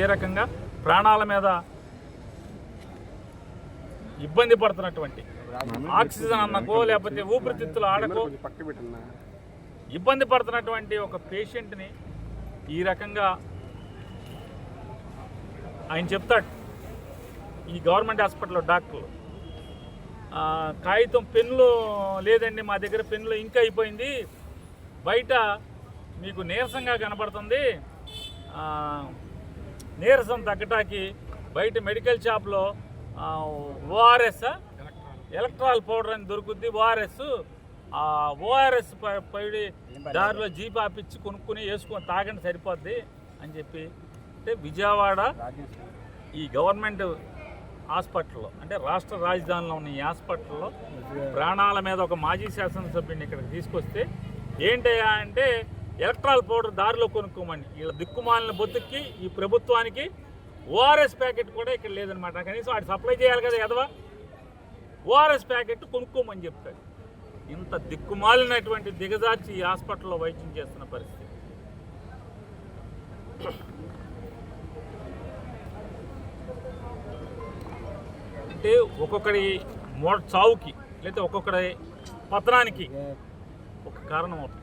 ఏ రకంగా ప్రాణాల మీద ఇబ్బంది పడుతున్నటువంటి ఆక్సిజన్ అన్నకో లేకపోతే ఊపిరితిత్తులు ఆడకో ఇబ్బంది పడుతున్నటువంటి ఒక పేషెంట్ని ఈ రకంగా ఆయన చెప్తాడు. ఈ గవర్నమెంట్ హాస్పిటల్లో డాక్టర్లు కాగితం పెన్నులు లేదండి మా దగ్గర పెన్నులు ఇంకా అయిపోయింది. బయట మీకు నీరసంగా కనబడుతుంది. నీరసం తగ్గటానికి బయట మెడికల్ షాప్లో ఓఆర్ఎస్ ఎలక్ట్రాల్ పౌడర్ అని దొరుకుద్ది. ఓఆర్ఎస్ ఆ ఓఆర్ఎస్ పైడి దారిలో జీప్ ఆపిచ్చి కొనుక్కుని వేసుకొని తాగండి సరిపోద్ది అని చెప్పి. అంటే విజయవాడ ఈ గవర్నమెంట్ హాస్పిటల్లో అంటే రాష్ట్ర రాజధానిలో ఉన్న ఈ హాస్పిటల్లో ప్రాణాల మీద ఒక మాజీ శాసనసభ్యుడిని ఇక్కడికి తీసుకొస్తే ఏంటయ్యా అంటే ఎలక్ట్రాల్ పౌడర్ దారిలో కొనుక్కోమని. వీళ్ళ దిక్కుమాలిన బొత్తుకి ఈ ప్రభుత్వానికి ఓఆర్ఎస్ ప్యాకెట్ కూడా ఇక్కడ లేదనమాట కనీసం వాటి సప్లై చేయాలి కదా ఎదవా ఓఆర్ఎస్ ప్యాకెట్ కొనుక్కోమని చెప్తాడు ఇంత దిక్కుమాలినటువంటి దిగజార్చి ఈ హాస్పిటల్లో వైద్యం చేస్తున్న పరిస్థితి. అంటే ఒక్కొక్కడి మో చావుకి లేకపోతే ఒక్కొక్కడి పతనానికి ఒక కారణం అవుతుంది